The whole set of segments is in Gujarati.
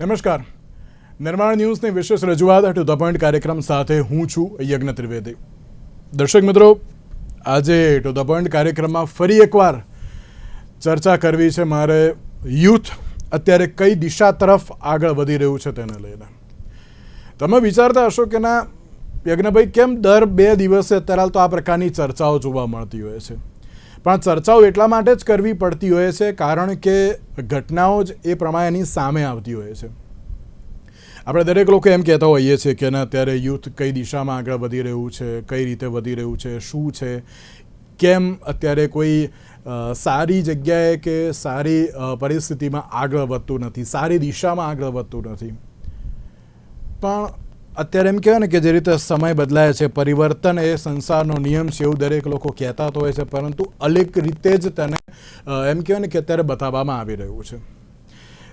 નમસ્કાર. નિર્માણ ન્યૂઝની વિશેષ રજૂઆત ટુ ધ પોઈન્ટ કાર્યક્રમ સાથે હું છું યજ્ઞ ત્રિવેદી. દર્શક મિત્રો, આજે ટુ ધ પોઈન્ટ કાર્યક્રમમાં ફરી એકવાર ચર્ચા કરવી છે મારે યુથ અત્યારે કઈ દિશા તરફ આગળ વધી રહ્યું છે તેને લઈને. તમે વિચારતા હશો કે ના, યજ્ઞભાઈ, કેમ દર બે દિવસે અત્યારે તો આ પ્રકારની ચર્ચાઓ જોવા મળતી હોય છે? પણ ચર્ચાઓ એટલા માટે જ કરવી પડતી હોય છે કારણ કે ઘટનાઓ જ એ પ્રમાણેની સામે આવતી હોય છે. આપણે દરેક લોકો એમ કહેતા હોઈએ છીએ કે ના, અત્યારે યુથ કઈ દિશામાં આગળ વધી રહ્યું છે, કઈ રીતે વધી રહ્યું છે, શું છે, કેમ અત્યારે કોઈ સારી જગ્યાએ કે સારી પરિસ્થિતિમાં આગળ વધતું નથી, સારી દિશામાં આગળ વધતું નથી. પણ અત્યારે એમ કહેવાય ને કે જે રીતે સમય બદલાય છે, પરિવર્તન એ સંસારનો નિયમ છે એવું દરેક લોકો કહેતા તો હોય છે, પરંતુ અલેક રીતે જ તેને એમ કહેવાય ને કે અત્યારે બતાવવામાં આવી રહ્યું છે.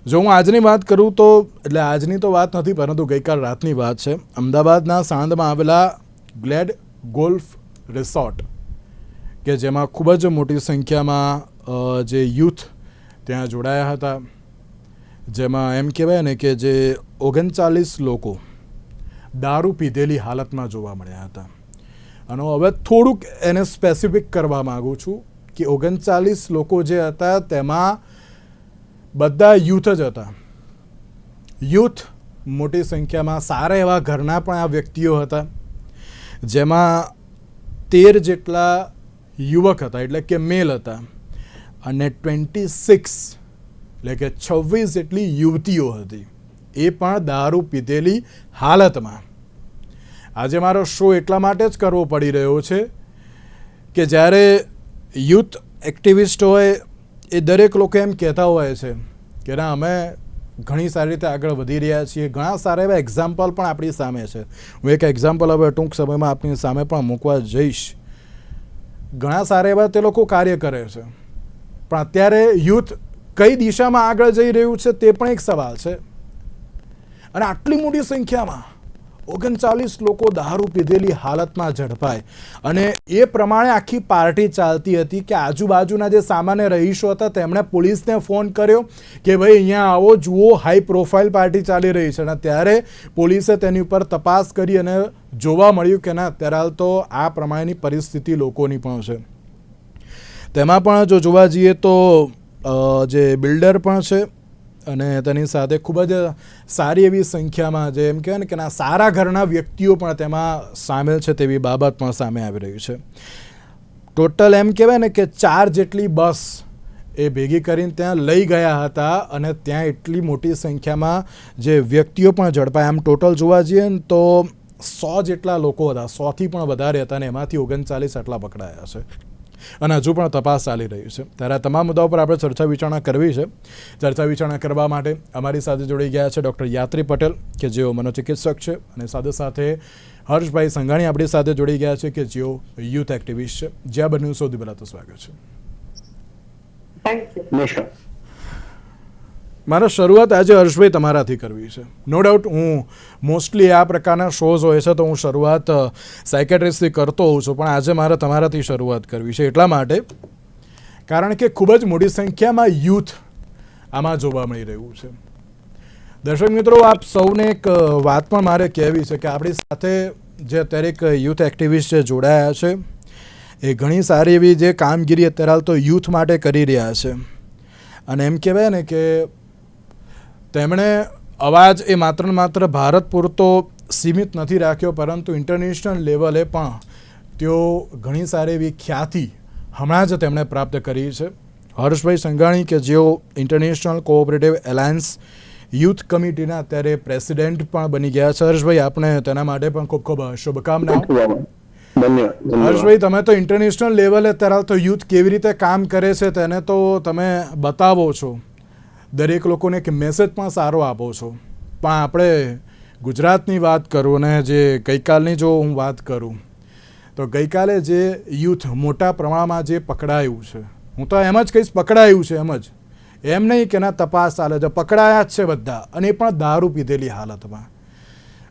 જો હું આજની વાત કરું તો, એટલે આજની તો વાત નથી, પરંતુ ગઈકાલ રાતની વાત છે. અમદાવાદના સાંધમાં આવેલા ગ્લેડ ગોલ્ફ રિસોર્ટ, કે જેમાં ખૂબ જ મોટી સંખ્યામાં જે યુથ ત્યાં જોડાયા હતા. જેમાં એમ કહેવાય ને કે જે ઓગણચાલીસ લોકો દારૂ પીધેલી હાલતમાં જોવા મળ્યા હતા. અને હવે થોડુંક એને સ્પેસિફિક કરવા માગું છું કે ઓગણચાલીસ લોકો જે હતા તેમાં બધા યુથ જ હતા. યુથ મોટી સંખ્યામાં સારા એવા ઘરના પણ આ વ્યક્તિઓ હતા, જેમાં તેર જેટલા યુવક હતા, એટલે કે મેલ હતા, અને ટ્વેન્ટી સિક્સ એટલે કે છવ્વીસ જેટલી યુવતીઓ હતી. એ પણ દારૂ પીધેલી હાલતમાં. આજે મારો શો એટલા માટે જ કરવો પડી રહ્યો છે કે જ્યારે યુથ એક્ટિવિસ્ટ હોય એ દરેક લોકો એમ કહેતા હોય છે કે ના, અમે ઘણી સારી રીતે આગળ વધી રહ્યા છીએ. ઘણા સારા એવા એક્ઝામ્પલ પણ આપણી સામે છે. હું એક એક્ઝામ્પલ હવે ટૂંક સમયમાં આપણી સામે પણ મૂકવા જઈશ. ઘણા સારા એવા તે લોકો કાર્ય કરે છે. પણ અત્યારે યુથ કઈ દિશામાં આગળ જઈ રહ્યું છે તે પણ એક સવાલ છે. અને આટલી મોટી સંખ્યામાં ઓગણચાલીસ લોકો દારૂ પીધેલી હાલતમાં ઝડપાય. અને એ પ્રમાણે આખી પાર્ટી ચાલતી હતી કે આજુબાજુના જે સામાન્ય રહીશો હતા, તેમણે પોલીસને ફોન કર્યો કે ભાઈ, અહીંયા આવો, જુઓ હાઈ પ્રોફાઇલ પાર્ટી ચાલી રહી છે. અને ત્યારે પોલીસે તેની ઉપર તપાસ કરી અને જોવા મળ્યું કે ના, અત્યારે હાલ તો આ પ્રમાણેની પરિસ્થિતિ લોકોની પણ છે. તેમાં પણ જો જોવા જઈએ તો જે બિલ્ડર પણ છે અને તેની સાથે ખૂબ જ સારી એવી સંખ્યામાં જે એમ કહેવાય ને કે ના સારા ઘરના વ્યક્તિઓ પણ તેમાં સામેલ છે તેવી બાબત પણ સામે આવી રહી છે. ટોટલ એમ કહેવાય ને કે ચાર જેટલી બસ એ ભેગી કરીને ત્યાં લઈ ગયા હતા અને ત્યાં એટલી મોટી સંખ્યામાં જે વ્યક્તિઓ પણ ઝડપાયા. આમ ટોટલ જોવા જઈએ ને તો સો જેટલા લોકો હતા, સોથી પણ વધારે હતા અને એમાંથી ઓગણચાલીસ આટલા પકડાયા છે. અને હજુ પણ તપાસ ચાલી રહી છે. ત્યારે આ તમામ મુદ્દાઓ પર આપણે ચર્ચા વિચારણા કરવી છે. ચર્ચા વિચારણા કરવા માટે અમારી સાથે જોડી ગયા છે ડૉક્ટર યાત્રી પટેલ કે જેઓ મનોચિકિત્સક છે અને સાથે સાથે હર્ષભાઈ સંઘાણી આપણી સાથે જોડી ગયા છે કે જેઓ યુથ એક્ટિવિસ્ટ છે. જ્યાં બન્યું સૌથી પહેલાં તો સ્વાગત છે. થેન્ક યુ મારે શરૂઆત આજે હર્ષભાઈ તમારાથી કરવી છે. નો ડાઉટ હું મોસ્ટલી આ પ્રકારના શોઝ હોય છે તો હું શરૂઆત સાયકેટ્રિસ્ટથી કરતો હોઉં છું, પણ આજે મારે તમારાથી શરૂઆત કરવી છે એટલા માટે, કારણ કે ખૂબ જ મોટી સંખ્યામાં યુથ આમાં જોવા મળી રહ્યું છે. દર્શક મિત્રો, આપ સૌને એક વાત પણ મારે કહેવી છે કે આપણી સાથે જે અત્યારે એક યુથ એક્ટિવિસ્ટ જે જોડાયા છે, એ ઘણી સારી એવી જે કામગીરી અત્યારે હાલ તો યુથ માટે કરી રહ્યા છે. અને એમ કહેવાય ને કે તેમણે અવાજ એ માત્ર ને માત્ર ભારત પૂરતો સીમિત નથી રાખ્યો પરંતુ ઇન્ટરનેશનલ લેવલે પણ તેઓ ઘણી સારી એવી ખ્યાતિ હમણાં જ તેમણે પ્રાપ્ત કરી છે. હર્ષભાઈ સંઘાણી કે જેઓ ઇન્ટરનેશનલ કોઓપરેટિવ એલાયન્સ યુથ કમિટીના અત્યારે પ્રેસિડેન્ટ પણ બની ગયા છે. હર્ષભાઈ આપણે તેના માટે પણ ખૂબ ખૂબ શુભકામનાઓ. હર્ષભાઈ તમે તો ઇન્ટરનેશનલ લેવલે અત્યારે તો યુથ કેવી રીતે કામ કરે છે તેને તો તમે બતાવો છો. દરેક લોકોને એક મેસેજ પણ સારો આપો છો. પણ આપણે ગુજરાતની વાત કરું ને જે ગઈકાલની જો હું વાત કરું, તો ગઈકાલે જે યુથ મોટા પ્રમાણમાં જે પકડાયું છે, હું તો એમ જ કહીશ પકડાયું છે એમ જ. એમ નહીં કે ના તપાસ ચાલે છે, પકડાયા જ છે બધા અને એ પણ દારૂ પીધેલી હાલતમાં.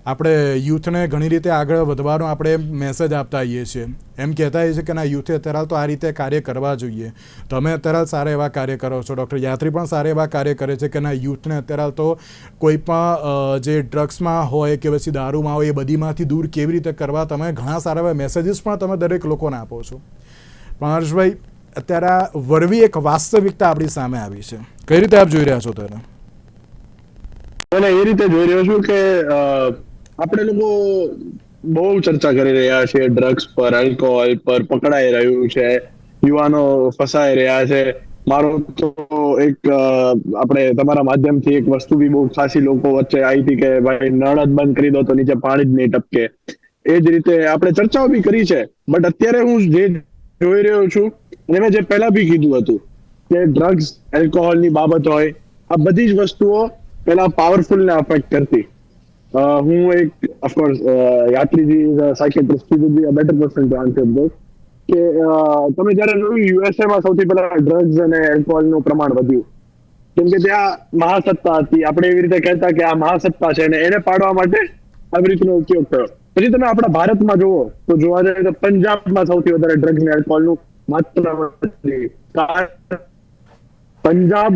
આપણે યુથને ઘણી રીતે આગળ વધવાનો આપણે મેસેજ આપતા આવીએ છીએ. એમ કહેતા હોઈએ છીએ કે ના, યુથે અત્યારે તો આ રીતે કાર્ય કરવા જોઈએ. તમે અત્યારે સારા એવા કાર્ય કરો છો. ડૉક્ટર યાત્રી પણ સારા એવા કાર્ય કરે છે કે ના, યુથને અત્યારે તો કોઈ પણ જે ડ્રગ્સમાં હોય કે પછી દારૂમાં હોય એ બધીમાંથી દૂર કેવી રીતે કરવા તમે ઘણા સારા એવા મેસેજીસ પણ તમે દરેક લોકોને આપો છો. પણ હર્ષભાઈ, અત્યારે આ વરવી એક વાસ્તવિકતા આપણી સામે આવી છે. કઈ રીતે આપ જોઈ રહ્યા છો તેને મને એ રીતે જોઈ રહ્યો છું કે આપણે લોકો બહુ ચર્ચા કરી રહ્યા છે ડ્રગ્સ પર આલ્કોહોલ પર, પકડાઈ રહ્યું છે, યુવાનો ફસાઈ રહ્યા છે. મારો તો એક આપણે તમારા માધ્યમથી એક વસ્તુ બી બહુ ખાસી લોકો વચ્ચે આવી હતી કે ભાઈ નળ જ બંધ કરી દો તો નીચે પાણી જ નહીં ટપકે. એ જ રીતે આપણે ચર્ચાઓ બી કરી છે, બટ અત્યારે હું જે જોઈ રહ્યો છું અને જે પહેલા બી કીધું હતું કે ડ્રગ્સ એલ્કોહોલની બાબત હોય, આ બધી જ વસ્તુઓ પેલા પાવરફુલ ને અફેક્ટ કરતી. હું એક of course યાત્રીજી psychiatrist be better person to answer this કે અ, તમે જ્યારે જોયું યુએસએ માં સૌથી પહેલા ડ્રગ્સ અને એલ્કોહોલનું પ્રમાણ વધ્યું કેમ કે ત્યાં મહાસત્તા હતી. આપણે એવી રીતે કહેતા કે આ મહાસત્તા છે અને એને પાડવા માટે આવી રીતનો ઉપયોગ થયો. પછી તમે આપણા ભારતમાં જુઓ તો જોવા જાય તો પંજાબમાં સૌથી વધારે ડ્રગ્સ ને એલ્કોહોલનું માત્રા પંજાબ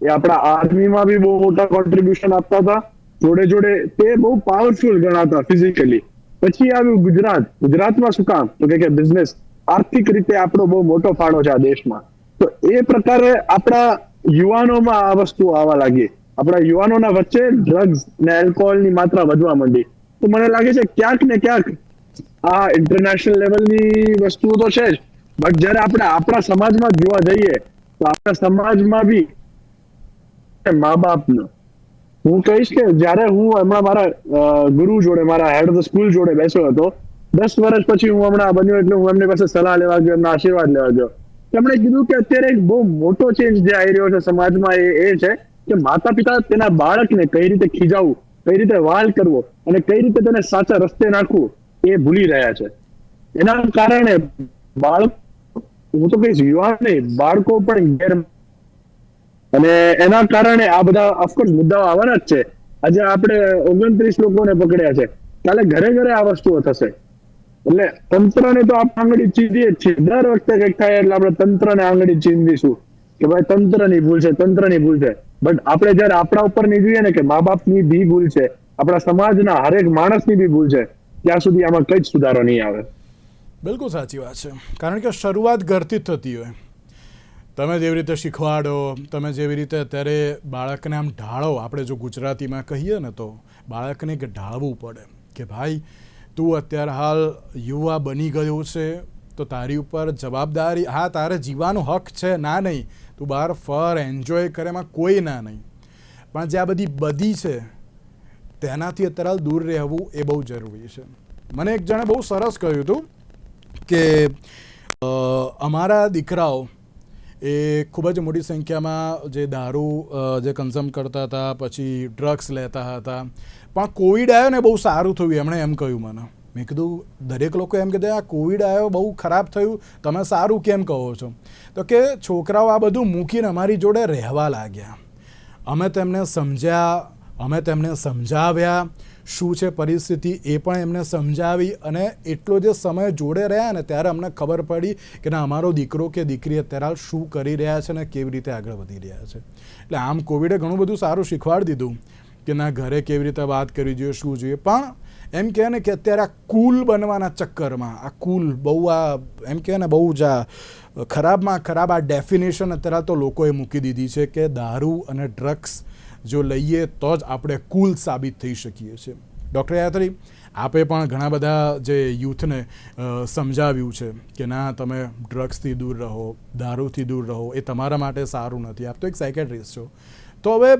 એ આપણા આર્મીમાં બી બહુ મોટા કોન્ટ્રીબ્યુશન આપતા હતા. જોડે જોડે તે બહુ પાવરફુલ ગણાતા ફિઝિકલી પછી આવ્યું ગુજરાત. ગુજરાતમાં શું કામ? તો કે બિઝનેસ આર્થિક રીતે આપણો બહુ મોટો ફાળો છે આ દેશમાં. તો એ પ્રકારે આપણા યુવાનોમાં આ વસ્તુ આવવા લાગી. આપણા યુવાનોના વચ્ચે ડ્રગ્સ ને એલ્કોહોલની માત્રા વધવા માંડી. તો મને લાગે છે ક્યાંક ને ક્યાંક આ ઇન્ટરનેશનલ લેવલની વસ્તુઓ તો છે જ. બટ જ્યારે આપણે આપણા સમાજમાં જોવા જઈએ, તો આપણા સમાજમાં બી મા બાપનો હું કહીશ કે જ્યારે હું હમણાં મારા ગુરુ જોડે, મારા હેડ ઓફ ધ સ્કૂલ જોડે બેસ્યો હતો, દસ વર્ષ પછી હું હમણાં બન્યો એટલે હું એમની પાસે સલાહ લેવા ગયો, એમના આશીર્વાદ લેવા ગયો. તેમણે કીધું કે અત્યારે એક બહુ મોટો ચેન્જ જે આવી રહ્યો છે સમાજમાં એ એ છે કે માતા પિતા તેના બાળકને કઈ રીતે ખીજાવવું કઈ રીતે વાલ કરવો અને કઈ રીતે તેને સાચા રસ્તે નાખવું એ ભૂલી રહ્યા છે. એના કારણે બાળક, હું તો કહીશ યુવાન નહીં બાળકો પણ ગેર અને એના કારણે આ બધા ઓફકોર્સ મુદ્દાઓ આવવાના જ છે. આજે આપણે ઓગણત્રીસ લોકોને પકડ્યા છે. કાલે ઘરે ઘરે આ વસ્તુઓ થશે. એટલે તંત્રને તો આપણે આંગળી ચીંધીએ જ છીએ. દર વખતે કંઈક થાય એટલે આપણે તંત્રને આંગળી ચીંધીશું. કે ભાઈ, તંત્રની ભૂલ છે, તંત્રની ભૂલ છે. બટ આપણે જયારે આપણા ઉપરની જોઈએ ને કે મા બાપની બી ભૂલ છે, આપણા સમાજના હરેક માણસની બી ભૂલ છે, ત્યાં સુધી આમાં કઈ જ સુધારો નહીં આવે. બિલકુલ સાચી વાત છે. કારણ કે શરૂઆત ઘરથી જ થતી હોય. તમે જેવી રીતે શીખવાડો, તમે જેવી રીતે અત્યારે બાળકને આમ ઢાળો, આપણે જો ગુજરાતીમાં કહીએ ને તો બાળકને એક ઢાળવું પડે કે ભાઈ, તું અત્યારે હાલ યુવા બની ગયો છે, તો તારી ઉપર જવાબદારી, હા, તારે જીવવાનો હક છે, ના નહીં, તું બહાર ફર એન્જોય કરે, એમાં કોઈ ના નહીં. પણ જે આ બધી બધી છે, તેનાથી અત્યારે હાલ દૂર રહેવું એ બહુ જરૂરી છે. મને એક જણે બહુ સરસ કહ્યું હતું કે અમારા દીકરાઓ એ ખૂબ જ મોટી સંખ્યામાં જે દારૂ જે કન્ઝમ કરતા હતા, પછી ડ્રગ્સ લેતા હતા. પણ કોવિડ આવ્યો ને બહુ સારું થયું, એમણે એમ કહ્યું મને. મેં કીધું, દરેક લોકો એમ કહેતા, આ કોવિડ આવ્યો બહુ ખરાબ થયું, તમે સારું કેમ કહો છો? તો કે, છોકરાઓ આ બધું મૂકીને અમારી જોડે રહેવા લાગ્યા. અમે તેમને સમજ્યા, અમે તેમને સમજાવ્યા શું છે પરિસ્થિતિ એ પણ એમને સમજાવી અને એટલો જે સમય જોડે રહ્યા ને ત્યારે અમને ખબર પડી કે ના, અમારો દીકરો કે દીકરી અત્યારે હાલ શું કરી રહ્યા છે ને કેવી રીતે આગળ વધી રહ્યા છે. એટલે આમ કોવિડે ઘણું બધું સારું શીખવાડી દીધું કે ના, ઘરે કેવી રીતે વાત કરવી જોઈએ, શું જોઈએ. પણ એમ કહે ને કે અત્યારે આ કુલ બનવાના ચક્કરમાં, આ કુલ બહુ આ એમ કહે ને બહુ જ આ ખરાબમાં ખરાબ આ ડેફિનેશન અત્યારે તો લોકોએ મૂકી દીધી છે કે દારૂ અને ડ્રગ્સ જો લઈએ તો જ આપણે કુલ સાબિત થઈ શકીએ છીએ. ડૉક્ટર યાત્રી, આપે પણ ઘણા બધા જે યુથને સમજાવ્યું છે કે ના, તમે ડ્રગ્સથી દૂર રહો, દારૂથી દૂર રહો, એ તમારા માટે સારું નથી. આપ તો એક સાયકેટ્રિસ્ટ છો. તો હવે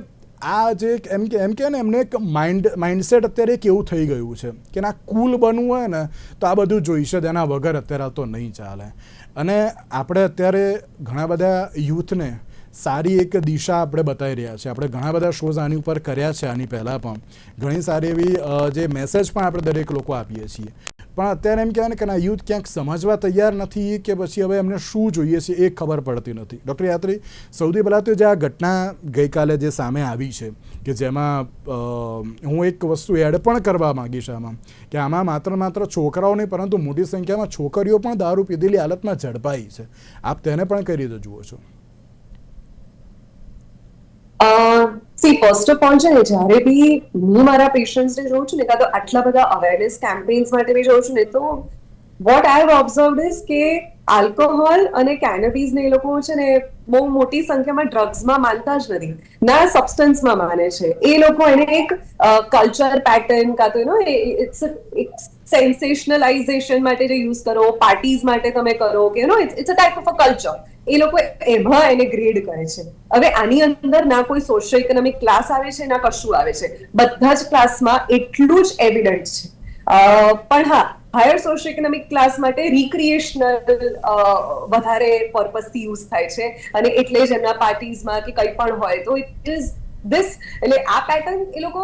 આ જે એમ કે એમ કે ને, એમને એક માઇન્ડ, માઇન્ડસેટ અત્યારે એક એવું થઈ ગયું છે કે ના, કુલ બનવું હોય ને, તો આ બધું જોઈશે તેના વગર અત્યારે તો નહીં ચાલે. અને આપણે અત્યારે ઘણા બધા યુથને સારી એક દિશા આપણે બતાવી રહ્યા છે આપણે ઘણા બધા શોઝ આની ઉપર કર્યા છે આની પહેલાં પણ. ઘણી સારી એવી જે મેસેજ પણ આપણે દરેક લોકો આપીએ છીએ. પણ અત્યારે એમ કહેવાય ને કે ના, યુથ ક્યાંક સમજવા તૈયાર નથી કે પછી હવે એમને શું જોઈએ છે એ ખબર પડતી નથી. ડૉક્ટર યાત્રી, સૌથી પહેલાં તો જે આ ઘટના ગઈકાલે જે સામે આવી છે, કે જેમાં હું એક વસ્તુ એડ પણ કરવા માગીશ આમાં, કે આમાં માત્ર માત્ર છોકરાઓ નહીં, પરંતુ મોટી સંખ્યામાં છોકરીઓ પણ દારૂ પીધેલી હાલતમાં ઝડપાઈ છે. આપ તેને પણ કઈ રીતે જુઓ છો. સી ફર્સ્ટ ઓફ ઓલ છે ને જ્યારે બી હું મારા પેશન્ટ્સને જોઉં છું ને, કાં તો આટલા બધા અવેરનેસ કેમ્પેન્સ માટે બી જોઉં છું ને, તો what I have observe is કે આલ્કોહોલ અને કેનબીઝ ને એ લોકો છે ને, બહુ મોટી સંખ્યામાં ડ્રગ્સમાં માનતા જ નથી. ના સબસ્ટન્સમાં માને છે. એ લોકો એને એક કલ્ચર પેટર્ન કાં તો એનો ઇટ્સ એક સેન્સેશનલાઇઝેશન માટે જે યુઝ કરો પાર્ટીઝ માટે તમે કરો, કે no it's a type of a culture એ લોકો એમાં એને ગ્રેડ કરે છે. હવે આની અંદર ના કોઈ સોશિયો ઇકોનોમિક ક્લાસ આવે છે, ના કશું આવે છે. બધા જ ક્લાસમાં એટલું જ એવિડન્ટ છે. પણ હા હાયર સોશિયો ઇકોનોમિક ક્લાસ માટે રિક્રિએશનલ વધારે પર્પઝથી યુઝ થાય છે. અને એટલે જ એમના પાર્ટીઝમાં કે કંઈ પણ હોય તો ઇટ ઇઝ ધીસ એટલે આ પેટર્ન એ લોકો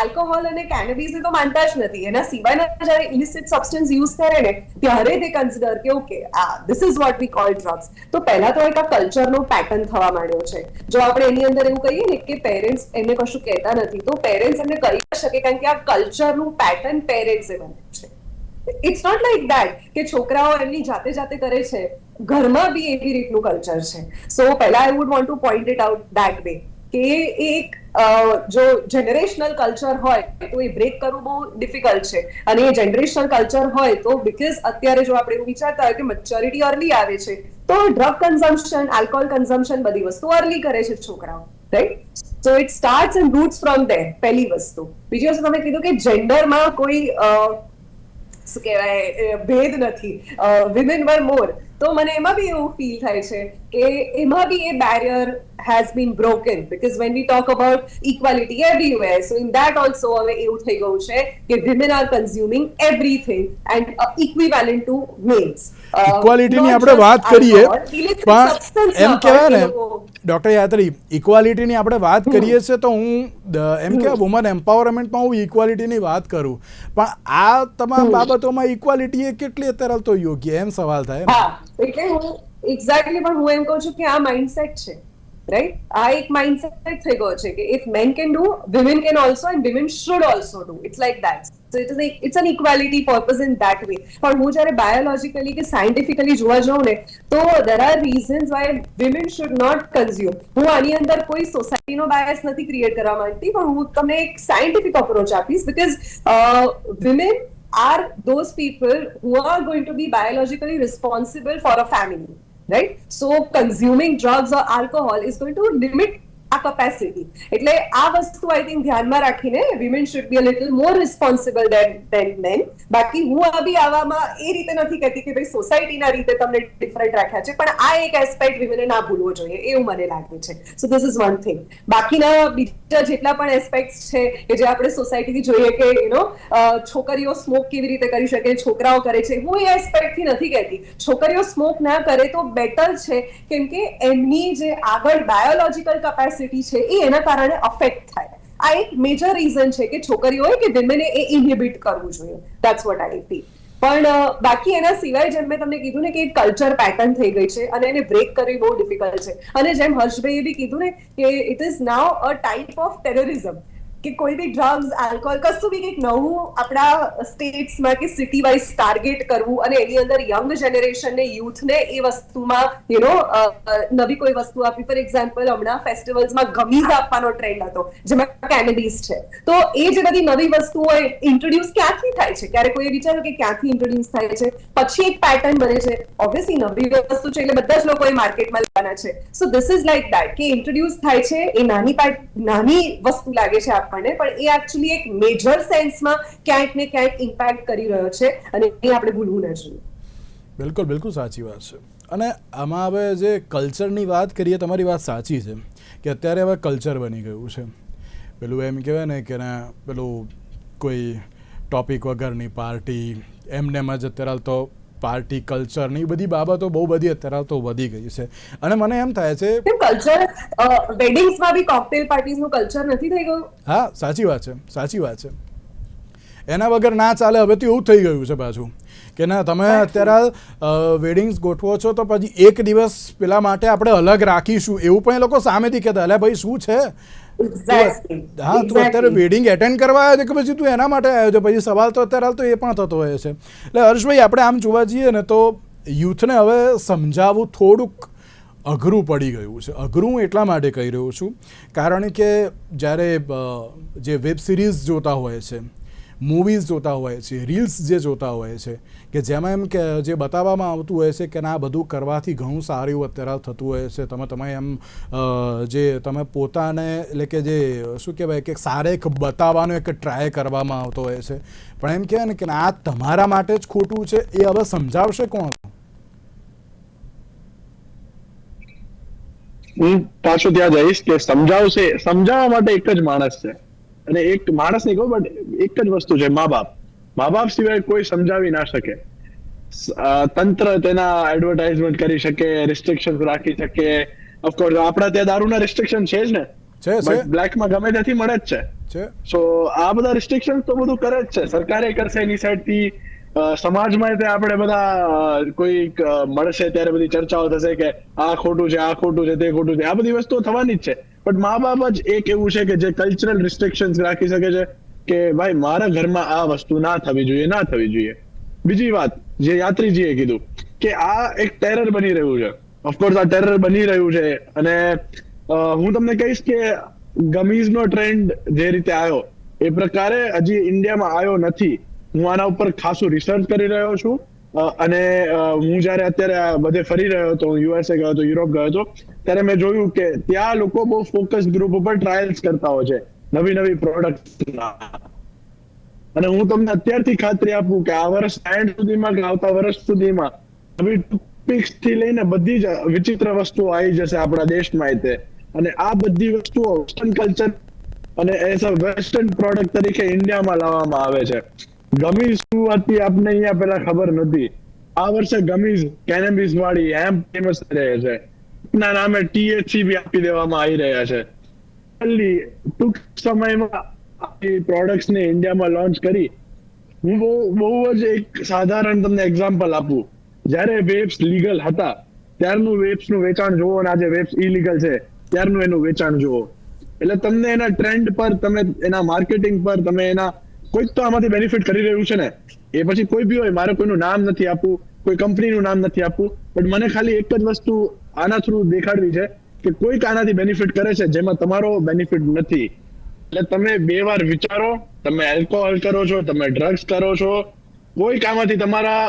આલ્કોહોલ અને કેનેબીઝ તો માનતા જ નથી. એના સિવાયના જ્યારે ઇલિસિટ સબસ્ટન્સ યુઝ કરે ને, ત્યારે તે કન્સિડર કે ઓકે આ this is what we call drugs તો પહેલા તો એક આ કલ્ચરનો પેટર્ન થવા માંડ્યો છે. જો આપણે એની અંદર એવું કહીએ ને કે પેરેન્ટ્સ એમને કશું કહેતા નથી, તો પેરેન્ટ્સ એમને કહી શકે, કારણ કે આ કલ્ચરનું પેટર્ન પેરેન્ટ્સે બનાવ્યું છે. ઇટ્સ નોટ લાઈક દેટ કે છોકરાઓ એમની જાતે જાતે કરે છે. ઘરમાં બી એવી રીતનું કલ્ચર છે. સો પહેલા I would want to point it out that way એ એક જો જનરેશનલ કલ્ચર હોય તો એ બ્રેક કરવું બહુ ડિફિકલ્ટ છે. અને એ જનરેશનલ કલ્ચર હોય તો બીકોઝ અત્યારે જો આપણે એવું વિચારતા હોય કે મેચ્યોરિટી અર્લી આવે છે, તો ડ્રગ કન્ઝમ્પશન આલ્કોહોલ કન્ઝમ્પશન બધી વસ્તુ અર્લી કરે છે છોકરાઓ right so it starts and roots from there પહેલી વસ્તુ. બીજી વસ્તુ તમે કીધું કે જેન્ડરમાં કોઈ શું કહેવાય ભેદ નથી. વિમેન વર મોર તો મને એમાં બી એવું ફીલ થાય છે be a barrier has been broken because when we talk about equality everywhere so in that also હવે એવું થઈ ગયું છે કે women are consuming everything and equivalent to males ઇક્વાલિટીની આપણે વાત કરીએ પણ એમ કહેવાય ને ડૉક્ટર યાત્રી ઇક્વાલિટીની આપણે વાત કરીએ છીએ તો હું એમ કહેવાય વુમન એમ્પાવરમેન્ટમાં હું ઇક્વાલિટીની વાત કરું. પણ આ તમામ બાબતોમાં ઇક્વાલિટી એ કેટલી અત્યારે તો યોગ્ય એમ સવાલ થાય હા એટલે હું એક્ઝેક્ટલી પણ હું એમ કહું છું કે આ માઇન્ડસેટ છે રાઈટ આ એક માઇન્ડસેટ થઈ ગયો છે કે if men can do women can also and women should also do it's like that it it's an equality purpose in that way પણ હું જ્યારે બાયોલોજીકલી કે સાયન્ટિફિકલી જોવા જાઉં ને, તો there are reasons why women should not consume હું આની અંદર કોઈ સોસાયટીનો બાયસ નથી ક્રિએટ કરવા માંગતી, પણ હું તમને એક સાયન્ટિફિક અપ્રોચ આપીશ because women are those people who are going to be biologically responsible for a family. Right? So consuming drugs or alcohol is going to limit આ capacity. એટલે આ વસ્તુ આઈ થિંક ધ્યાનમાં રાખીને women should be a little more responsible than than men બાકી હું આ બી આવામાં એ રીતે નથી કહેતી કે ભાઈ સોસાયટીના રીતે તમને ડિફરન્ટ રાખ્યા છે, પણ આ એક એસ્પેક્ટ વિમેને ના ભૂલવો જોઈએ, એવું મને લાગે છે. So this is one thing બાકીના બીજા જેટલા પણ એસ્પેક્ટ છે કે જે આપણે સોસાયટીથી જોઈએ કે યુ છોકરીઓ સ્મોક કેવી રીતે કરી શકે, છોકરાઓ કરે છે, હું એ એસ્પેક્ટથી નથી કહેતી. છોકરીઓ સ્મોક ના કરે તો બેટર છે, કેમ કે એમની જે આગળ બાયોલોજીકલ કેપેસિટી છે, એ એના કારણે અફેક્ટ થાય. આ એક મેજર રીઝન છે કે છોકરીઓએ કે વિમેને એ ઇનહિબિટ કરવું જોઈએ. દેટ્સ વોટ આઈ ફીલ પણ બાકી એના સિવાય જેમ મેં તમને કીધું ને કે એક કલ્ચર પેટર્ન થઈ ગઈ છે અને એને બ્રેક કરવી બહુ ડિફિકલ્ટ છે. અને જેમ હર્ષભાઈએ બી કીધું ને કે it is now a type of terrorism કે કોઈ બી ડ્રગ્સ આલ્કોહોલ કશું બી કંઈક નવું આપણા સ્ટેટ્સમાં કે સિટી વાઇઝ ટાર્ગેટ કરવું અને એની અંદર યંગ જનરેશનને યુથને એ વસ્તુમાં યુ નો નવી કોઈ વસ્તુ આપી ફોર એક્ઝામ્પલ હમણાં ફેસ્ટિવલ્સમાં ગમીઝ આપવાનો ટ્રેન્ડ હતો, જેમાં કેનેડીઝ છે. તો એ જે બધી નવી વસ્તુઓ ઇન્ટ્રોડ્યુસ ક્યાંથી થાય છે? ક્યારે કોઈ વિચાર્યું કે ક્યાંથી ઇન્ટ્રોડ્યુસ થાય છે? પછી એક પેટર્ન બને છે. ઓબ્વિયસલી નવી વસ્તુ છે એટલે બધા જ લોકો એ માર્કેટમાં લેવાના છે. So this is like that કે ઇન્ટ્રોડ્યુસ થાય છે, એ નાની નાની વસ્તુ લાગે છે આપણને પણ એ એકચ્યુઅલી એક મેજર સેન્સમાં ક્યાંક ને ક્યાંક ઇમ્પેક્ટ કરી રહ્યો છે અને એ આપણે ભૂલવું ન જોઈએ. બિલકુલ બિલકુલ સાચી વાત છે. અને આમાં હવે જે કલ્ચરની વાત કરીએ, તમારી વાત સાચી છે કે અત્યારે હવે કલ્ચર બની ગયું છે. પેલું એમ કહેવાય ને કે પેલું કોઈ ટોપિક વગરની પાર્ટી એમને એમ જ અત્યારે તો પાર્ટી કલ્ચર ને એ બધી બાબતો બહુ બધી અત્યારે તો વધી ગઈ છે. અને મને એમ થાય છે કલ્ચર વેડિંગ્સમાં બી કોકટેલ પાર્ટીઝનું કલ્ચર નથી થઈ ગયું? હા સાચી વાત છે સાચી વાત છે. એના વગર ના ચાલે હવે તો એવું થઈ ગયું છે પાછું. કે ના તમે અત્યારે વેડિંગ્સ ગોઠવો છો તો પછી એક દિવસ પેલા માટે આપણે અલગ રાખીશું. એવું પણ એ લોકો સામેથી કહેતા અલ્યા ભાઈ શું છે. હા તું અત્યારે વેડિંગ એટેન્ડ કરવા આવ્યો છે કે પછી તું એના માટે આવ્યો છે? પછી સવાલ તો અત્યારે હાલ તો એ પણ થતો હોય છે. એટલે હર્ષભાઈ આપણે આમ જોવા જઈએ ને તો યુથને હવે સમજાવવું થોડુંક અઘરું પડી ગયું છે. અઘરું હું એટલા માટે કહી રહ્યો છું. કારણ કે જ્યારે જે વેબ સિરીઝ જોતા હોય છે મૂવીઝ જોતા હોય છે રીલ્સ જે જોતા હોય છે, કે જેમાં એમ કે જે બતાવવામાં આવતું હોય છે કે ના બધું કરવાથી ઘણું સારું અત્યારે થતું હોય છે. તમે તમે એમ જે તમે પોતાને, એટલે કે જે, શું કહેવાય કે સારેક બતાવવાનો એક ટ્રાય કરવામાં આવતો હોય છે. પણ એમ કહેવાય ને કે આ તમારા માટે જ ખોટું છે, એ હવે સમજાવશે કોણ? હું પાછો ત્યાં જઈશ કે સમજાવશે, સમજાવવા માટે એક જ માણસ છે. અને એક માણસ નહીં કહું બટ એક જ વસ્તુ છે મા બાપ મા બાપ સિવાય કોઈ સમજાવી ના શકે. તંત્ર તેના એડવર્ટાઇઝમેન્ટ કરી શકે રિસ્ટ્રિક્શન રાખી શકે. ઓફકોર્સ આપણા ત્યાં દારૂના રિસ્ટ્રિક્શન છે જ ને. બટ બ્લેકમાં ગમે ત્યાંથી મળે જ છે. સો આ બધા રિસ્ટ્રિક્શન તો બધું કરે જ છે. સરકારે કરશે એની સાઈડથી સમાજમાં તે આપણે બધા કોઈ મળશે ત્યારે બધી ચર્ચાઓ થશે કે આ ખોટું છે આ ખોટું છે તે ખોટું છે. આ બધી વસ્તુઓ થવાની જ છે. પણ મા બાપ જ એક એવું છે કે જે કલ્ચરલ રિસ્ટ્રિક્શન રાખી શકે છે કે ભાઈ, મારા ઘરમાં આ વસ્તુ ના થવી જોઈએ, ના થવી જોઈએ. બીજી વાત, જે યાત્રીજીએ કીધું કે આ એક ટેરર બની રહ્યું છે. ઓફકોર્સ આ ટેરર બની રહ્યું છે અને હું તમને કહીશ કે ગમીઝ નો ટ્રેન્ડ જે રીતે આવ્યો, એ પ્રકારે હજી ઇન્ડિયામાં આવ્યો નથી. હું આના ઉપર ખાસું રિસર્ચ કરી રહ્યો છું. અને હું જ્યારે અત્યારે બધે ફરી રહ્યો હતો યુએસએ ગયો હતો, યુરોપ ગયો હતો, ત્યારે મેં જોયું કે ત્યાં લોકો બહુ ફોકસ ગ્રુપ ઉપર ટ્રાયલ્સ કરતા હોય છે, નવી નવી પ્રોડક્ટ અને હું તમને અત્યારથી ખાતરી આપું કે આ વર્ષ એન્ડ સુધીમાં કે આવતા વર્ષ સુધીમાં નવી ટૂથપીક્સથી લઈને બધી જ વિચિત્ર વસ્તુઓ આવી જશે આપણા દેશમાં તે. અને આ બધી વસ્તુઓ વેસ્ટર્ન કલ્ચર અને એઝ અ વેસ્ટર્ન પ્રોડક્ટ તરીકે ઇન્ડિયામાં લાવવામાં આવે છે. ગમીઝ શું હતી આપને અહીંયા પેલા ખબર નથી આ વર્ષે ગમીઝ કેનેબિસ વાળી એમ ફેમસ રહે છે. ના નામે ટીએચસી બી આપી દેવામાં આવી રહ્યા છે. જલ્દી ટૂંક સમયમાં આપણી પ્રોડક્ટ્સ ને ઇન્ડિયામાં લોન્ચ કરી. હું બહુ બહુ જ એક સાધારણ તમને એક્ઝામ્પલ આપું. જ્યારે વેબ્સ લીગલ હતા, ત્યારનું વેબ્સનું વેચાણ જોવો અને આજે વેબ્સ ઇલીગલ છે. ત્યારનું એનું વેચાણ જોવો એટલે તમને એના ટ્રેન્ડ પર, તમે એના માર્કેટિંગ પર, તમે એના કોઈક તો આમાંથી બેનિફિટ કરી રહ્યું છે ને? એ પછી કોઈ બી હોય, મારે કોઈનું નામ નથી આપવું, કોઈ કંપનીનું નામ નથી આપવું પણ મને ખાલી એક જ વસ્તુ આના થ્રુ દેખાડવી છે કે કોઈક આનાથી બેનિફિટ કરે છે, જેમાં તમારો બેનિફિટ નથી. એટલે તમે બે વાર વિચારો, તમે આલ્કોહોલ કરો છો, તમે ડ્રગ્સ કરો છો, કોઈ કામાંથી તમારા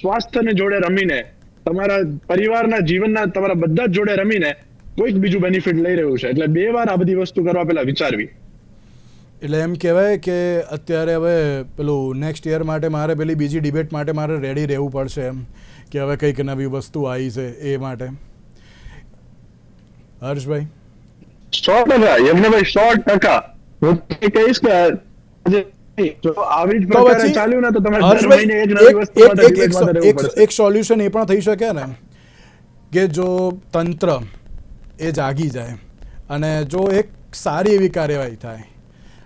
સ્વાસ્થ્યને જોડે રમીને, તમારા પરિવારના જીવનના તમારા બધા જ જોડે રમીને, કોઈક બીજું બેનિફિટ લઈ રહ્યું છે. એટલે બે વાર આ બધી વસ્તુ કરવા પહેલા વિચારવી. એટલે એમ કહેવાય કે અત્યારે હવે પેલું નેક્સ્ટ યર માટે મારે પેલી બીજી ડિબેટ માટે મારે રેડી રહેવું પડશે એમ કે હવે કંઈક નવી વસ્તુ આવી છે એ માટે. હર્ષભાઈ? સો ટકા યજ્ઞભાઈ સો ટકા. હું કહીશ કે. એક સોલ્યુશન એ પણ થઈ શકે ને કે જો તંત્ર એ જાગી જાય અને જો એક સારી એવી કાર્યવાહી થાય.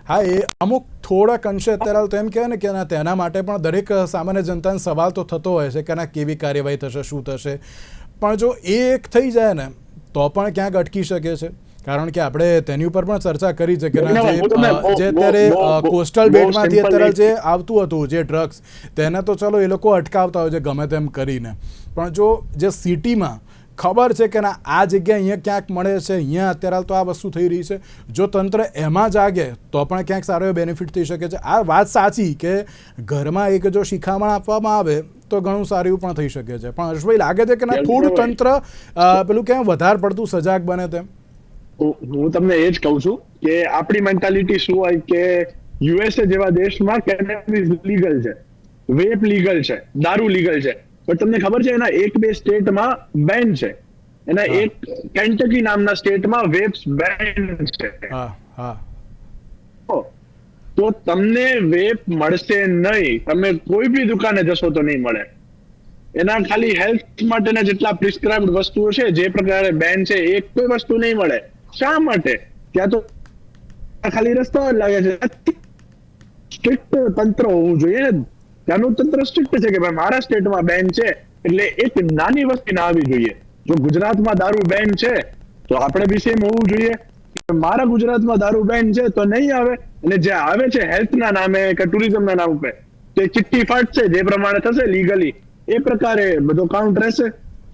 હા એ અમુક થોડાક અંશે અત્યારે તો એમ કહેવાય ને કે ના તેના માટે પણ દરેક સામાન્ય જનતાને સવાલ તો થતો હોય છે કે ના કેવી કાર્યવાહી થશે શું થશે? પણ જો એ એક થઈ જાય ને તો પણ ક્યાંક અટકી શકે છે. કારણ કે આપણે તેની ઉપર પણ ચર્ચા કરી છે કે જે અત્યારે કોસ્ટલ બહુ બેટમાંથી અત્યારે જે આવતું હતું જે ડ્રગ્સ તેને તો ચલો એ લોકો અટકાવતા હોય છે ગમે તેમ કરીને. પણ જો જે સિટીમાં ખબર છે કે ના આ જગ્યા અહીંયા ક્યાંક મળે છે અહીંયા અત્યારે તો આ વસ્તુ થઈ રહી છે. જો તંત્ર એમાં જાગે તો પણ ક્યાંક સારો એવો બેનિફિટ થઈ શકે છે. આ વાત સાચી કે ઘરમાં એક જો શિખામણ આપવામાં આવે તો ઘણું સારું પણ થઈ શકે છે. પણ હર્ષભાઈ લાગે છે કે ના થોડું તંત્ર પેલું કેમ વધારે પડતું સજાગ બને તેમ? હું હું તમને એ જ કહું છું કે આપણી મેન્ટાલિટી શું હોય કે યુએસએ જેવા દેશમાં કેનેબિસ લીગલ છે. વેપ લીગલ છે. દારૂ લીગલ છે. પણ તમને ખબર છે એના એક બે સ્ટેટમાં બેન છે. એના એક કેન્ટકી નામના સ્ટેટમાં વેપ્સ બેન છે. તો તમને વેપ મળશે નહીં. તમે કોઈ બી દુકાને જશો તો નહીં મળે. એના ખાલી હેલ્થ માટેના જેટલા પ્રિસ્ક્રાઇબ્ડ વસ્તુઓ છે જે પ્રકારે બેન છે એક કોઈ વસ્તુ નહીં મળે. શા માટે? ત્યાં તો ખાલી રસ્તો લાગે છે. સ્ટ્રિક્ટ તંત્ર હોવું જોઈએ ને. ત્યાંનું તંત્ર સ્ટ્રિક્ટ છે કે ભાઈ મારા સ્ટેટમાં બેન છે, એટલે એક નાની વસ્તી ના આવી જોઈએ. જો ગુજરાતમાં દારૂ બેન છે, તો આપણે બી સેમ હોવું જોઈએ. મારા ગુજરાતમાં દારૂ બેન છે, તો નહીં આવે. અને જે આવે છે હેલ્થના નામે કે ટુરિઝમના નામ ઉપર, તે ચિઠ્ઠી ફાટશે જે પ્રમાણે થશે લીગલી એ પ્રકારે બધો કાઉન્ટ રહેશે.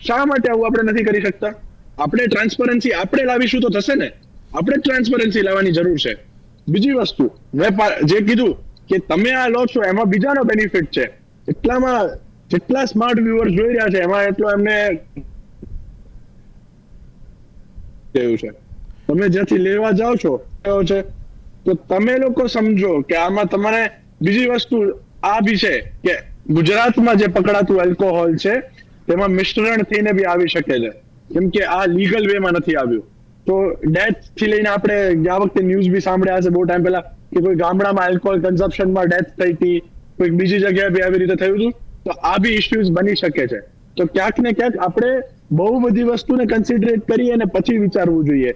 શા માટે આવું આપણે નથી કરી શકતા? આપણે ટ્રાન્સપરન્સી આપણે લાવીશું તો થશે ને? આપણે ટ્રાન્સપરન્સી લાવવાની જરૂર છે. બીજી વસ્તુ મેં જે કીધું કે તમે આ લો છો, એમાં બીજાનો બેનિફિટ છે. એટલામાં જેટલા સ્માર્ટ વ્યુઅર્સ જોઈ રહ્યા છે, એમાં એટલો એમને થયું છે. તમે જ્યાંથી લેવા જાઓ છો છે. તો તમે લોકો સમજો કે આમાં તમારે બીજી વસ્તુ આ બી છે કે ગુજરાતમાં જે પકડાતું આલ્કોહોલ છે, તેમાં મિશ્રણ થઈને બી આવી શકે છે. કેમ કે આ લીગલ વેમાં નથી આવ્યું. તો ડેથથી લઈને આપણે આ વખતે ન્યૂઝ બી સાંભળ્યા હશે બહુ ટાઈમ પહેલા કે કોઈ ગામડામાં આલ્કોહોલ કન્ઝપ્શનમાં ડેથ થઈ હતી, કોઈક બીજી જગ્યાએ બી આવી રીતે થયું હતું, તો આ બી ઇશ્યુઝ બની શકે છે. તો ક્યાંક ને ક્યાંક આપણે બહુ બધી વસ્તુને કન્સિડરેટ કરી અને પછી વિચારવું જોઈએ.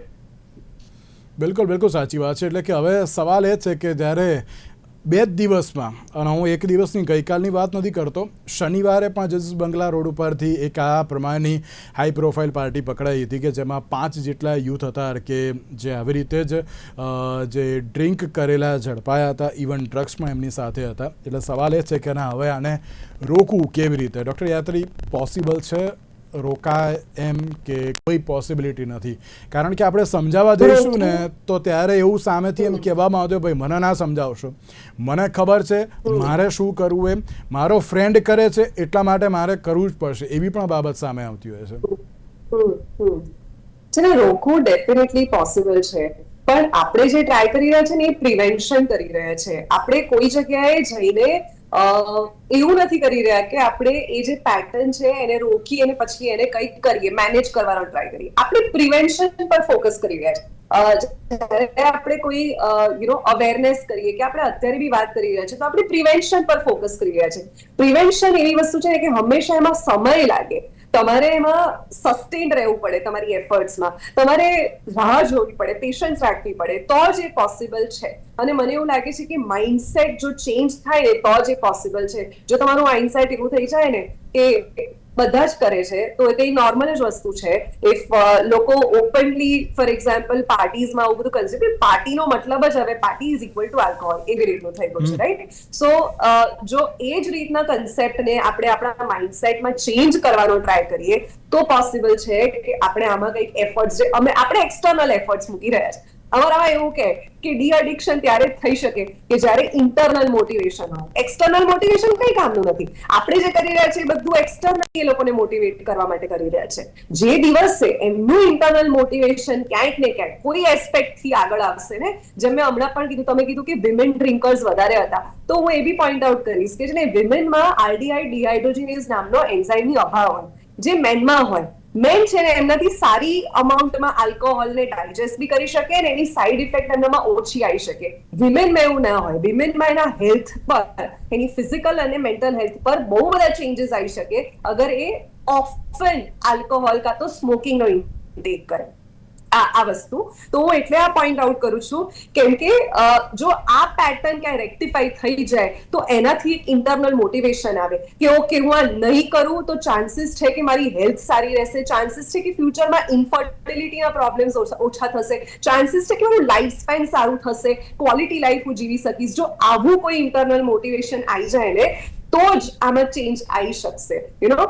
બિલકુલ બિલકુલ સાચી વાત છે. એટલે કે હવે સવાલ એ છે કે જ્યારે બે જ દિવસમાં, અને હું એક દિવસની ગઈકાલની વાત નથી કરતો, શનિવારે પણ જજીસ બંગલા રોડ ઉપરથી એક આ પ્રમાણેની હાઈ પ્રોફાઇલ પાર્ટી પકડાઈ હતી કે જેમાં પાંચ જેટલા યુથ હતા કે જે આવી રીતે જ જે ડ્રિંક કરેલા ઝડપાયા હતા ઇવન ડ્રગ્સ પણ એમની સાથે હતા. એટલે સવાલ એ છે કે ના, હવે આને રોકવું કેવી રીતે? ડૉક્ટર યાત્રી પોસિબલ છે? રોકાય એમ કે કોઈ પોસિબિલિટી નથી. કારણ કે આપણે સમજાવવા જઈશું ને તો ત્યારે એવું સામેથી એમ કહેવામાં આવતું ભાઈ મને ના સમજાવશો. મને ખબર છે મારે શું કરવું એમ. મારો ફ્રેન્ડ કરે છે એટલા માટે મારે કરવું જ પડશે. એવી પણ બાબત સામે આવતી હોય છે. છે ને રોકવું ડેફિનેટલી પોસિબલ છે. પણ આપણે જે ટ્રાય કરી રહ્યા છે ને એ પ્રિવેન્શન કરી રહ્યા છે. આપણે કોઈ જગ્યાએ જઈને એવું નથી કરી રહ્યા કે આપણે એ જે પેટર્ન છે એને રોકી અને પછી એને કંઈક કરીએ મેનેજ કરવાનો ટ્રાય કરીએ. આપણે પ્રિવેન્શન પર ફોકસ કરી રહ્યા છે આપણે કોઈ યુ નો અવેરનેસ કરીએ કે આપણે અત્યારે બી વાત કરી રહ્યા છે તો આપણે પ્રિવેન્શન પર ફોકસ કરી રહ્યા છે પ્રિવેન્શન એવી વસ્તુ છે કે હંમેશા એમાં સમય લાગે. તમારે એમાં સસ્ટેન રહેવું પડે તમારી એફર્ટ્સમાં તમારે રાહ જોવી પડે પેશન્સ રાખવી પડે, તો જ એ પોસિબલ છે. અને મને એવું લાગે છે કે માઇન્ડસેટ જો ચેન્જ થાય ને તો જ એ પોસિબલ છે. જો તમારું માઇન્ડસેટ એવું થઈ જાય ને, કે બધા જ કરે છે તો એ કંઈ નોર્મલ જ વસ્તુ છે. ઇફ લોકો ઓપનલી ફોર એક્ઝામ્પલ પાર્ટીઝમાં આવું બધું કન્ઝ્યુમ પાર્ટીનો મતલબ જ હવે party is equal to alcohol એવી રીતનું થઈ ગયું છે રાઈટ સો જો એ જ રીતના કન્સેપ્ટને આપણે આપણા માઇન્ડસેટમાં ચેન્જ કરવાનો ટ્રાય કરીએ તો પોસિબલ છે કે આપણે આમાં કંઈક એફર્ટ્સ જે અમે આપણે એક્સટર્નલ એફર્ટ્સ મૂકી રહ્યા છે. અમારામાં એવું કે કે ડી અડિક્શન ત્યારે થઈ શકે કે જ્યારે ઇન્ટરનલ મોટિવેશન હોય. એક્સટર્નલ મોટિવેશન કઈ કામનું નથી. આપણે જે કરી રહ્યા છીએ બધું એક્સટર્નલ એ લોકોને મોટિવેટ કરવા માટે કરી રહ્યા છે. જે દિવસે એમનું ઇન્ટરનલ મોટિવેશન ક્યાંક ને ક્યાંક કોઈ એસ્પેક્ટથી આગળ આવશે ને, જેમ મેં હમણાં પણ કીધું, તમે કીધું કે વિમેન ડ્રિંકર્સ વધારે હતા, તો હું એ બી પોઈન્ટ આઉટ કરીશ કે છે ને વિમેનમાં આરડીઆઈ ડીહાઇડ્રોજિનેઝ નામનો એન્ઝાઇમની અભાવ હોય, જે મેનમાં હોય મેન છે ને, એમનાથી સારી અમાઉન્ટમાં આલ્કોહોલને ડાયજેસ્ટ બી કરી શકે અને એની સાઈડ ઇફેક્ટ એમનામાં ઓછી આવી શકે. વિમેનમાં એવું ના હોય. વિમેનમાં એના હેલ્થ પર, એની ફિઝિકલ અને મેન્ટલ હેલ્થ પર બહુ બધા ચેન્જીસ આવી શકે. અગર એ ઓફન આલ્કોહોલ કાં તો સ્મોકિંગનો ઇન્ટેક કરે. આ વસ્તુ. તો હું એટલે આ પોઈન્ટ આઉટ કરું છું કેમ કે જો આ પેટર્ન ક્યાંય રેક્ટિફાઈ થઈ જાય, તો એનાથી ઇન્ટરનલ મોટિવેશન આવે કે ઓકે હું આ નહીં કરું તો ચાન્સીસ છે કે મારી હેલ્થ સારી રહેશે ચાન્સીસ છે કે ફ્યુચરમાં ઇન્ફર્ટિલિટીના પ્રોબ્લેમ્સ ઓછા થશે ચાન્સીસ છે કે મારું લાઈફ સ્પેન સારું થશે ક્વોલિટી લાઈફ હું જીવી શકીશ. જો આવું કોઈ ઇન્ટરનલ મોટિવેશન આવી જાય ને તો જ આમાં ચેન્જ આવી શકશે you know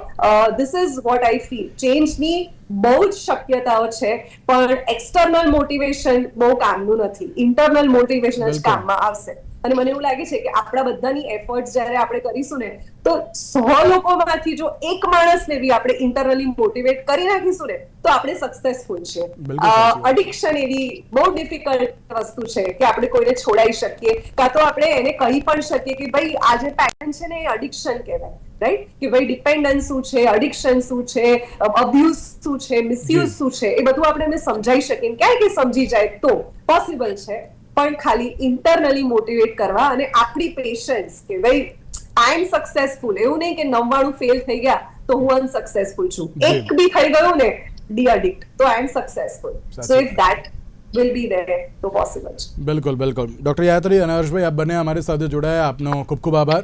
this is what I feel ચેન્જની બહુ જ શક્યતાઓ છે પણ એક્સટર્નલ મોટિવેશન બહુ કામનું નથી. ઇન્ટરનલ મોટિવેશન જ કામમાં આવશે. અને મને એવું લાગે છે કે આપણા બધાની એફર્ટ જ્યારે આપણે કરીશું ને તો સો લોકોમાંથી જો એક માણસને બી આપણે ઇન્ટરનલી મોટિવેટ કરી નાખીશું ને તો આપણે સક્સેસફુલ છે. અડિક્શન એવી બહુ ડિફિકલ્ટ વસ્તુ છે કે આપણે કોઈને છોડાઈ શકીએ કાં તો આપણે એને કહી પણ શકીએ કે ભાઈ આ જે પેટર્ન છે ને એ અડિક્શન કહેવાય રાઈટ કે ભાઈ ડિપેન્ડન્સ શું છે અડિક્શન શું છે અબ્યુઝ શું છે મિસયુઝ શું છે એ બધું આપણે એમને સમજાઈ શકીએ. ક્યાંય કે સમજી જાય તો પોસિબલ છે. પણ ખાલી ઇન્ટરનલી મોટિવેટ કરવા અને આપણી પેશન્સ કે ભાઈ આઈ એમ સક્સેસફુલ એવું નહીં કે નવ્વાણું ફેલ થઈ ગયા તો હું અનસક્સેસફુલ છું. એક બી થઈ ગયું ને ડી અડિક્ટ તો I am successful so if that be there તો possible બિલકુલ બિલકુલ. ડૉક્ટર યાત્રી અને હર્ષભાઈ આપ બંને અમારી સાથે જોડાયા. આપનો ખૂબ ખૂબ આભાર.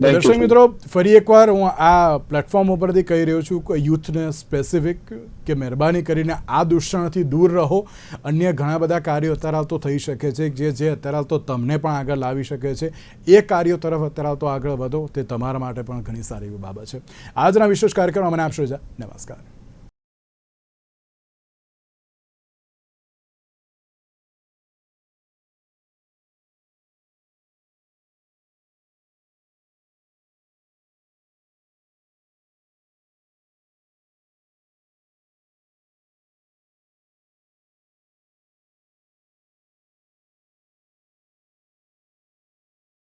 દર્શક મિત્રો ફરી એકવાર હું આ પ્લેટફોર્મ ઉપરથી કહી રહ્યો છું કે યુથને સ્પેસિફિક કે મહેરબાની કરીને આ દૂષણથી દૂર રહો. અન્ય ઘણા બધા કાર્યો અત્યારે તો થઈ શકે છે જે જે અત્યારે તો તમને પણ આગળ લાવી શકે છે. એ કાર્યો તરફ અત્યારે તો આગળ વધો તે તમારા માટે પણ ઘણી સારી એવી બાબત છે. આજના વિશેષ કાર્યક્રમ મને આપશો જા નમસ્કાર.